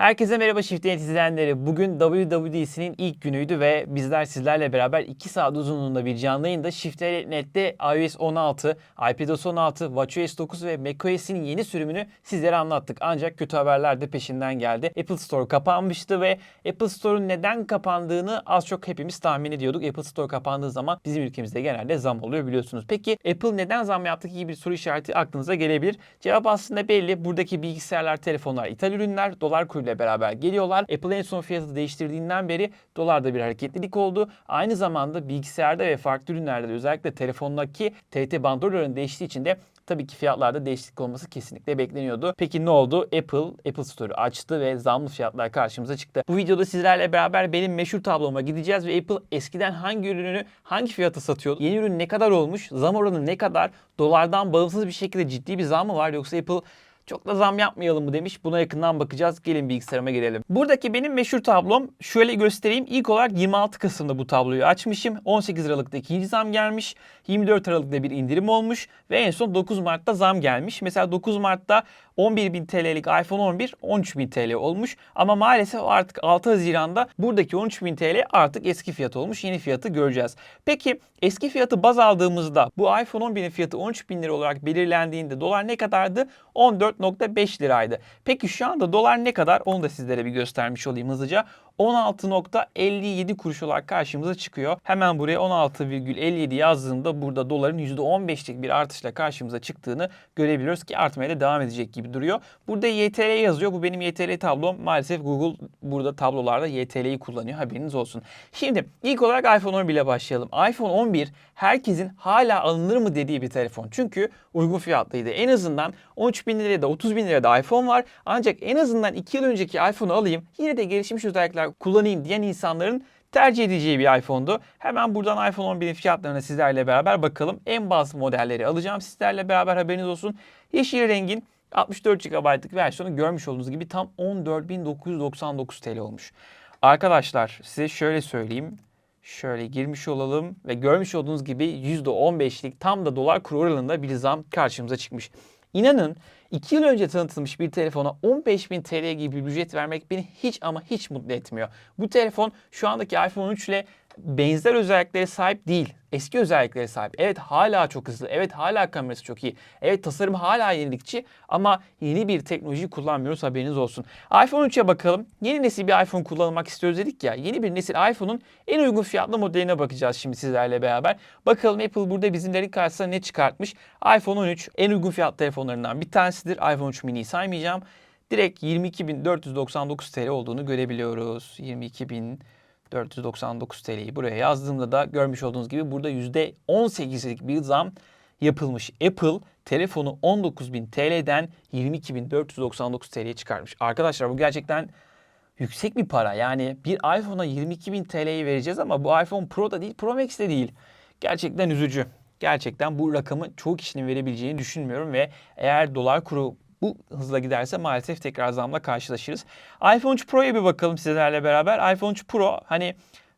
Herkese merhaba Shift Net izleyenleri. Bugün WWDC'nin ilk günüydü ve bizler sizlerle beraber 2 saat uzunluğunda bir canlı yayında Shift Net'te iOS 16, iPadOS 16, WatchOS 9 ve macOS'in yeni sürümünü sizlere anlattık. Ancak kötü haberler de peşinden geldi. Apple Store kapanmıştı ve Apple Store'un neden kapandığını az çok hepimiz tahmin ediyorduk. Apple Store kapandığı zaman bizim ülkemizde genelde zam oluyor biliyorsunuz. Peki Apple neden zam yaptı gibi bir soru işareti aklınıza gelebilir. Cevap aslında belli. Buradaki bilgisayarlar, telefonlar ithal ürünler. Dolar kuruyla beraber geliyorlar. Apple en son fiyatı değiştirdiğinden beri dolarda bir hareketlilik oldu. Aynı zamanda bilgisayarda ve farklı ürünlerde de özellikle telefondaki TT bandrollerin değiştiği için de tabii ki fiyatlarda değişiklik olması kesinlikle bekleniyordu. Peki ne oldu? Apple, Apple Store'u açtı ve zamlı fiyatlar karşımıza çıktı. Bu videoda sizlerle beraber benim meşhur tabloma gideceğiz ve Apple eskiden hangi ürününü hangi fiyata satıyordu? Yeni ürün ne kadar olmuş? Zam oranı ne kadar? Dolardan bağımsız bir şekilde ciddi bir zam mı var yoksa Apple çok da zam yapmayalım mı demiş. Buna yakından bakacağız. Gelin bilgisayarıma girelim. Buradaki benim meşhur tablom şöyle göstereyim. İlk olarak 26 Kasım'da bu tabloyu açmışım. 18 Aralık'ta ikinci zam gelmiş. 24 Aralık'ta bir indirim olmuş. Ve en son 9 Mart'ta zam gelmiş. Mesela 9 Mart'ta 11.000 TL'lik iPhone 11 13.000 TL olmuş. Ama maalesef artık 6 Haziran'da buradaki 13.000 TL artık eski fiyat olmuş. Yeni fiyatı göreceğiz. Peki eski fiyatı baz aldığımızda bu iPhone 11'in fiyatı 13.000 lira olarak belirlendiğinde dolar ne kadardı? 14.5 liraydı. Peki şu anda dolar ne kadar? Onu da sizlere bir göstermiş olayım hızlıca. 16.57 kuruş olarak karşımıza çıkıyor. Hemen buraya 16,57 yazdığımda burada doların %15'lik bir artışla karşımıza çıktığını görebiliyoruz ki artmaya da devam edecek gibi duruyor. Burada YTL yazıyor. Bu benim YTL tablom. Maalesef Google burada tablolarda YTL'yi kullanıyor. Haberiniz olsun. Şimdi ilk olarak iPhone 11 ile başlayalım. iPhone 11 herkesin hala alınır mı dediği bir telefon. Çünkü uygun fiyatlıydı. En azından 13 bin liraya da 30 bin liraya da iPhone var. Ancak en azından 2 yıl önceki iPhone'u alayım. Yine de gelişmiş özellikler kullanayım diyen insanların tercih edeceği bir iPhone'du. Hemen buradan iPhone 11'in fiyatlarına sizlerle beraber bakalım. En bazı modelleri alacağım sizlerle beraber haberiniz olsun. Yeşil rengin 64 GB'lık versiyonu görmüş olduğunuz gibi tam 14.999 TL olmuş. Arkadaşlar size şöyle söyleyeyim. Şöyle girmiş olalım ve görmüş olduğunuz gibi %15'lik tam da dolar kuru oranında bir zam karşımıza çıkmış. İnanın 2 yıl önce tanıtılmış bir telefona 15.000 TL gibi bir ücret vermek beni hiç ama hiç mutlu etmiyor. Bu telefon şu andaki iPhone 13 ile benzer özelliklere sahip değil. Eski özelliklere sahip. Evet hala çok hızlı. Evet hala kamerası çok iyi. Evet tasarım hala yenilikçi ama yeni bir teknoloji kullanmıyoruz haberiniz olsun. iPhone 3'e bakalım. Yeni nesil bir iPhone kullanmak istiyoruz dedik ya. Yeni bir nesil iPhone'un en uygun fiyatlı modeline bakacağız şimdi sizlerle beraber. Bakalım Apple burada bizimlerin karşısına ne çıkartmış. iPhone 13 en uygun fiyatlı telefonlarından bir tanesidir. iPhone 3 mini'yi saymayacağım. Direkt 22.499 TL olduğunu görebiliyoruz. 22.000 499 TL'yi buraya yazdığımda da görmüş olduğunuz gibi burada %18'lik bir zam yapılmış. Apple telefonu 19.000 TL'den 22.499 TL'ye çıkarmış. Arkadaşlar bu gerçekten yüksek bir para. Yani bir iPhone'a 22.000 TL'yi vereceğiz ama bu iPhone Pro da değil, Pro Max de değil. Gerçekten üzücü. Gerçekten bu rakamı çoğu kişinin verebileceğini düşünmüyorum ve eğer dolar kuru bu hızla giderse maalesef tekrar zamla karşılaşırız. iPhone 3 Pro'ya bir bakalım sizlerle beraber. iPhone 3 Pro hani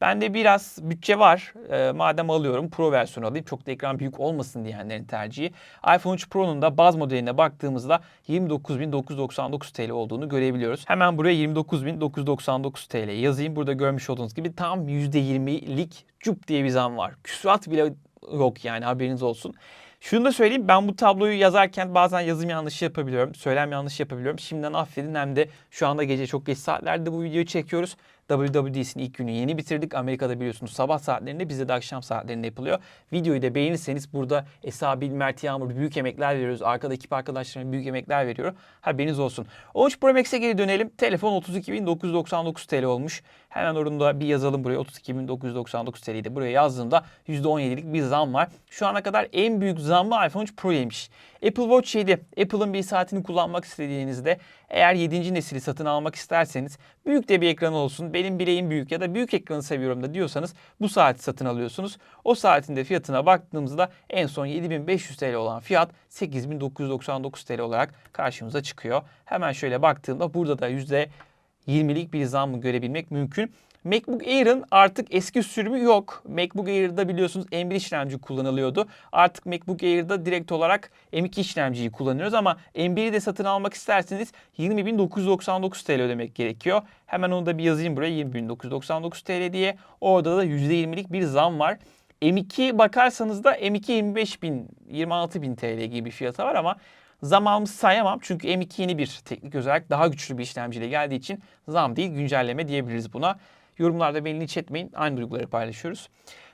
bende biraz bütçe var. E, madem alıyorum Pro versiyonu alayım. Çok da ekran büyük olmasın diyenlerin tercihi. iPhone 3 Pro'nun da baz modeline baktığımızda 29.999 TL olduğunu görebiliyoruz. Hemen buraya 29.999 TL yazayım. Burada görmüş olduğunuz gibi tam %20'lik cup diye bir zam var. Küsurat bile yok yani haberiniz olsun. Şunu da söyleyeyim ben bu tabloyu yazarken bazen yazım yanlışı yapabiliyorum. Söylem yanlışı yapabiliyorum. Şimdiden affedin hem de şu anda gece çok geç saatlerde bu videoyu çekiyoruz. WWDC'nin ilk günü yeni bitirdik. Amerika'da biliyorsunuz sabah saatlerinde bizde de akşam saatlerinde yapılıyor. Videoyu da beğenirseniz burada Esa Bil, Mert Yağmur büyük emekler veriyoruz. Arkada ekip arkadaşlarım büyük emekler veriyor. Haberiniz olsun. 13 Pro Max'e geri dönelim. Telefon 32.999 TL olmuş. Hemen orada bir yazalım buraya. 32.999 TL'yi buraya yazdığımda %17'lik bir zam var. Şu ana kadar en büyük zamlı iPhone 3 Pro'ymuş. Apple Watch 7. Apple'ın bir saatini kullanmak istediğinizde eğer 7. nesili satın almak isterseniz büyük de bir ekran olsun. Benim bileğim büyük ya da büyük ekranı seviyorum da diyorsanız bu saati satın alıyorsunuz. O saatin de fiyatına baktığımızda en son 7500 TL olan fiyat 8999 TL olarak karşımıza çıkıyor. Hemen şöyle baktığımda burada da %20'lik bir zam görebilmek mümkün. MacBook Air'ın artık eski sürümü yok. MacBook Air'da biliyorsunuz M1 işlemci kullanılıyordu. Artık MacBook Air'da direkt olarak M2 işlemciyi kullanıyoruz ama M1'i de satın almak isterseniz 20.999 TL ödemek gerekiyor. Hemen onu da bir yazayım buraya 20.999 TL diye. Orada da %20'lik bir zam var. M2 bakarsanız da M2 25 bin, 26 bin TL gibi bir fiyatı var ama zam sayamam. Çünkü M2 yeni bir teknik özellik daha güçlü bir işlemciyle geldiği için zam değil güncelleme diyebiliriz buna. Yorumlarda beni linç etmeyin. Aynı duyguları paylaşıyoruz.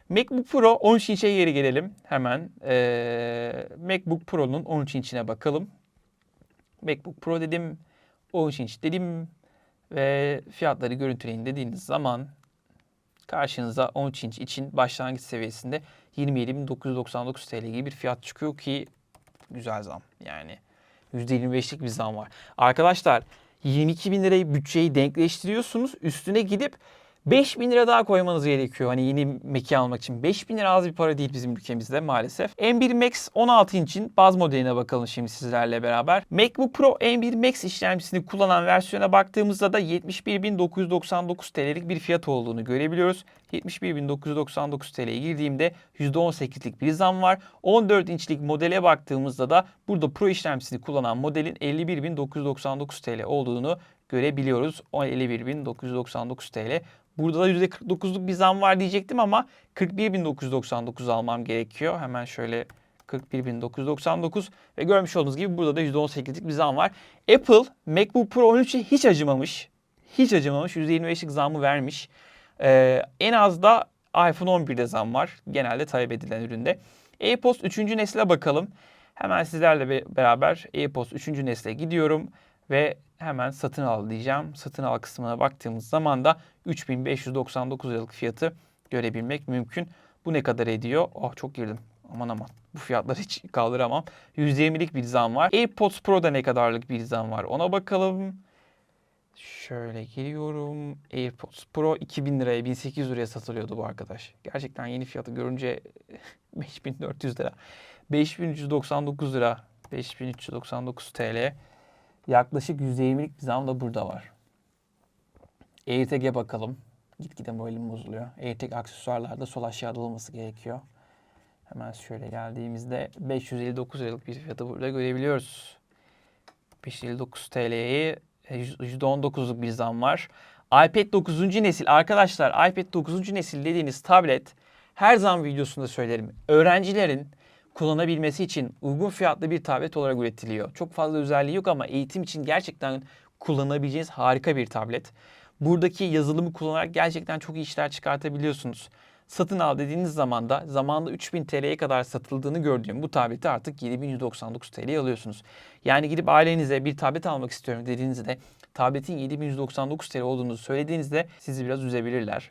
MacBook Pro 13 inçe geri gelelim hemen. Ee, MacBook Pro'nun 13 inçine bakalım. MacBook Pro dedim, 13 inç dedim ve fiyatları görüntüleyin dediğiniz zaman karşınıza 13 inç için başlangıç seviyesinde 27.999 TL gibi bir fiyat çıkıyor ki güzel zam. Yani %25'lik bir zam var. Arkadaşlar 22 bin lirayı bütçeyi denkleştiriyorsunuz. Üstüne gidip 5 bin lira daha koymanız gerekiyor. Hani yeni Mac'i almak için. 5 bin lira az bir para değil bizim ülkemizde maalesef. M1 Max 16 inç'in baz modeline bakalım şimdi sizlerle beraber. MacBook Pro M1 Max işlemcisini kullanan versiyona baktığımızda da 71.999 TL'lik bir fiyat olduğunu görebiliyoruz. 71.999 TL'ye girdiğimde %18'lik bir zam var. 14 inçlik modele baktığımızda da burada Pro işlemcisini kullanan modelin 51.999 TL olduğunu görebiliyoruz. 51.999 TL. Burada da %49'luk bir zam var diyecektim ama 41.999 almam gerekiyor. Hemen şöyle 41.999 ve görmüş olduğunuz gibi burada da %18'lik bir zam var. Apple MacBook Pro 13'e hiç acımamış. Hiç acımamış. %25'lik zamı vermiş. Ee, en az da iPhone 11'de zam var. Genelde talep edilen üründe. AirPods 3. nesile bakalım. Hemen sizlerle be- beraber AirPods 3. nesle gidiyorum ve hemen satın al diyeceğim. Satın al kısmına baktığımız zaman da 3599 liralık fiyatı görebilmek mümkün. Bu ne kadar ediyor? Oh çok girdim. Aman aman. Bu fiyatları hiç kaldıramam. %20'lik bir zam var. AirPods Pro'da ne kadarlık bir zam var? Ona bakalım. Şöyle geliyorum. AirPods Pro 2000 liraya 1800 liraya satılıyordu bu arkadaş. Gerçekten yeni fiyatı görünce 5400 lira. 5399 lira. 5399 TL. Yaklaşık %20'lik bir zam da burada var. AirTag'e bakalım. Gitgide moralim bozuluyor. AirTag aksesuarlarda sol aşağıda olması gerekiyor. Hemen şöyle geldiğimizde 559 liralık bir fiyatı burada görebiliyoruz. 559 TL'yi %19'luk bir zam var. iPad 9. nesil arkadaşlar iPad 9. nesil dediğiniz tablet her zaman videosunda söylerim. Öğrencilerin kullanabilmesi için uygun fiyatlı bir tablet olarak üretiliyor. Çok fazla özelliği yok ama eğitim için gerçekten kullanabileceğiniz harika bir tablet. Buradaki yazılımı kullanarak gerçekten çok iyi işler çıkartabiliyorsunuz. Satın al dediğiniz zaman da zamanında 3000 TL'ye kadar satıldığını gördüğüm bu tableti artık 7199 TL'ye alıyorsunuz. Yani gidip ailenize bir tablet almak istiyorum dediğinizde tabletin 7199 TL olduğunu söylediğinizde sizi biraz üzebilirler.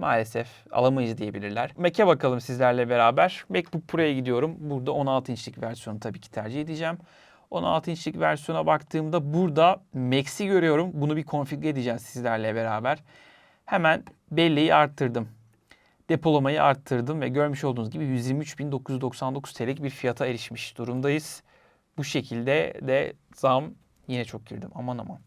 Maalesef alamayız diyebilirler. Mac'e bakalım sizlerle beraber. MacBook Pro'ya gidiyorum. Burada 16 inçlik versiyonu tabii ki tercih edeceğim. 16 inçlik versiyona baktığımda burada Max'i görüyorum. Bunu bir konfigüre edeceğiz sizlerle beraber. Hemen belleği arttırdım. Depolamayı arttırdım ve görmüş olduğunuz gibi 123.999 TL'lik bir fiyata erişmiş durumdayız. Bu şekilde de zam yine çok girdim. Aman aman.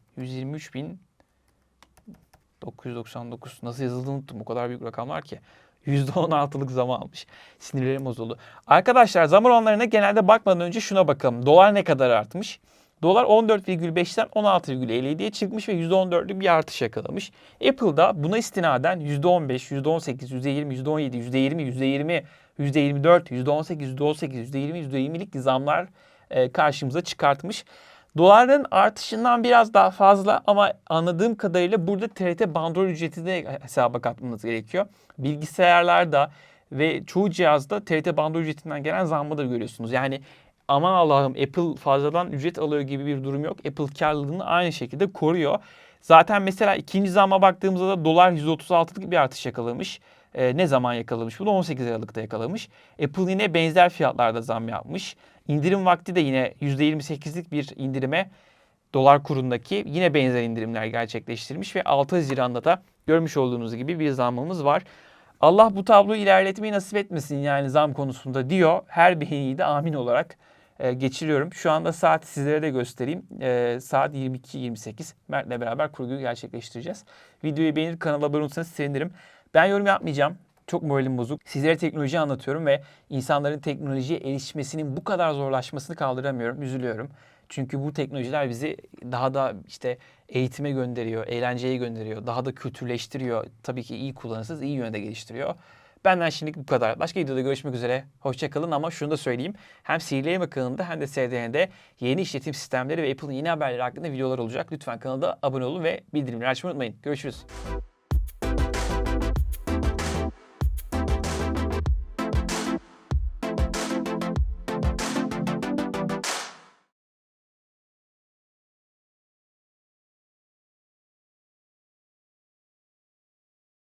123.999 nasıl yazıldığını unuttum. O kadar büyük rakamlar ki. %16'lık zam almış. Sinirlerim bozuldu. Arkadaşlar zam oranlarına genelde bakmadan önce şuna bakalım. Dolar ne kadar artmış? Dolar 14,5'ten 16,57'ye çıkmış ve %14'lük bir artış yakalamış. Apple'da buna istinaden %15, %18, %20, %17, %20, %20, %24, %18, %18, %20, %20'lik zamlar e, karşımıza çıkartmış. Doların artışından biraz daha fazla ama anladığım kadarıyla burada TRT bandrol ücreti de hesaba katmanız gerekiyor. Bilgisayarlarda ve çoğu cihazda TRT bandrol ücretinden gelen zammı da görüyorsunuz. Yani aman Allah'ım Apple fazladan ücret alıyor gibi bir durum yok. Apple karlılığını aynı şekilde koruyor. Zaten mesela ikinci zamma baktığımızda da dolar %36'lık bir artış yakalamış. Ee, ne zaman yakalamış? Bu da 18 Aralık'ta yakalamış. Apple yine benzer fiyatlarda zam yapmış. İndirim vakti de yine %28'lik bir indirime dolar kurundaki yine benzer indirimler gerçekleştirmiş ve 6 Haziran'da da görmüş olduğunuz gibi bir zammımız var. Allah bu tabloyu ilerletmeyi nasip etmesin yani zam konusunda diyor. Her beğeniyi de amin olarak e, geçiriyorum. Şu anda saat sizlere de göstereyim. E, saat 22.28. Mert'le beraber kurguyu gerçekleştireceğiz. Videoyu beğenir, kanala abone olursanız sevinirim. Ben yorum yapmayacağım. Çok moralim bozuk. Sizlere teknoloji anlatıyorum ve insanların teknolojiye erişmesinin bu kadar zorlaşmasını kaldıramıyorum. Üzülüyorum. Çünkü bu teknolojiler bizi daha da işte eğitime gönderiyor, eğlenceye gönderiyor, daha da kültürleştiriyor. Tabii ki iyi kullanırsanız iyi yönde geliştiriyor. Benden şimdilik bu kadar. Başka videoda görüşmek üzere. Hoşçakalın ama şunu da söyleyeyim. Hem Sihirli kanalında hem de SDN'de yeni işletim sistemleri ve Apple'ın yeni haberleri hakkında videolar olacak. Lütfen kanala abone olun ve bildirimleri açmayı unutmayın. Görüşürüz.